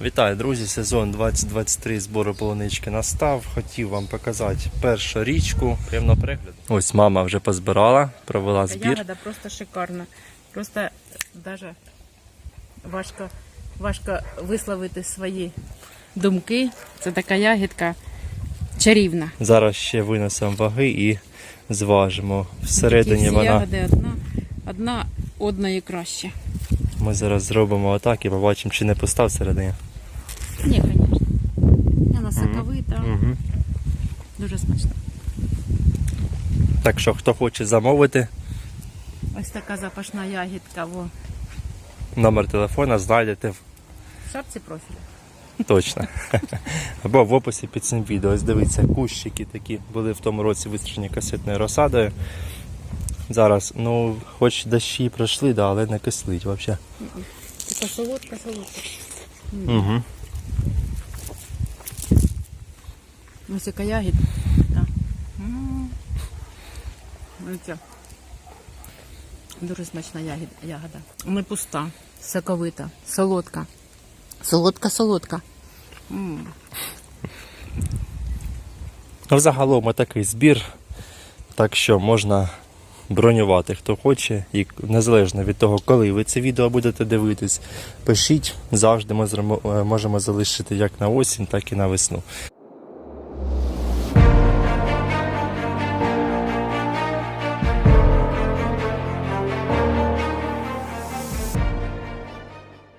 Вітаю, друзі! Сезон 2023 збору полунички настав. Хотів вам показати першу річку. Приємного перегляду. Ось мама вже позбирала, провела збір. Ягода просто шикарна. Просто даже важко, важко висловити свої думки. Це така ягідка чарівна. Зараз ще винесемо ваги і зважимо. Всередині Такі всі вона. ягоди одна, одна одної краще. Ми зараз зробимо отак і побачимо, чи не пуста всередині. Ні, звісно. Вона соковита, Угу. дуже смачна. Так що, хто хоче замовити, Ось така запашна ягідка. Во. номер телефона знайдете в- В шапці профілю. точно. Або в описі під цим відео. Ось дивіться, кущики такі були в тому році вистрічені касетною розсадою. Зараз, ну, хоч дощі пройшли, да, але не кислить взагалі. Така солодка, солодка. Угу. Ось яка ягідка. Так. Дуже смачна ягід, ягода. Не пуста, соковита, солодка. Солодка, солодка. М. Ну, Взагалом такий збір, так що можна бронювати, хто хоче, і незалежно від того, коли ви це відео будете дивитись, пишіть завжди ми е, можемо залишити як на осінь, так і на весну.